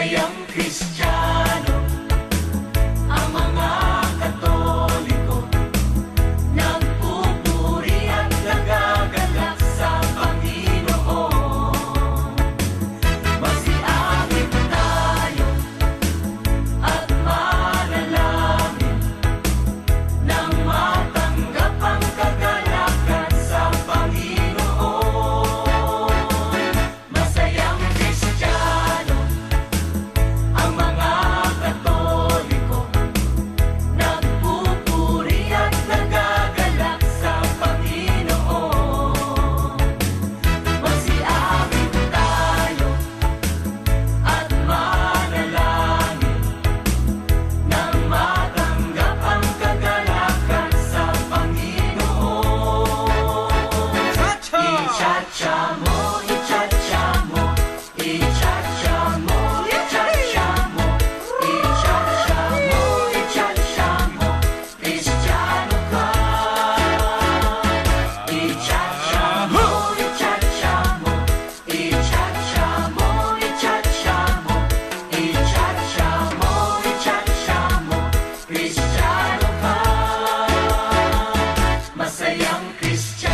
Christ. Masayang Kristiyano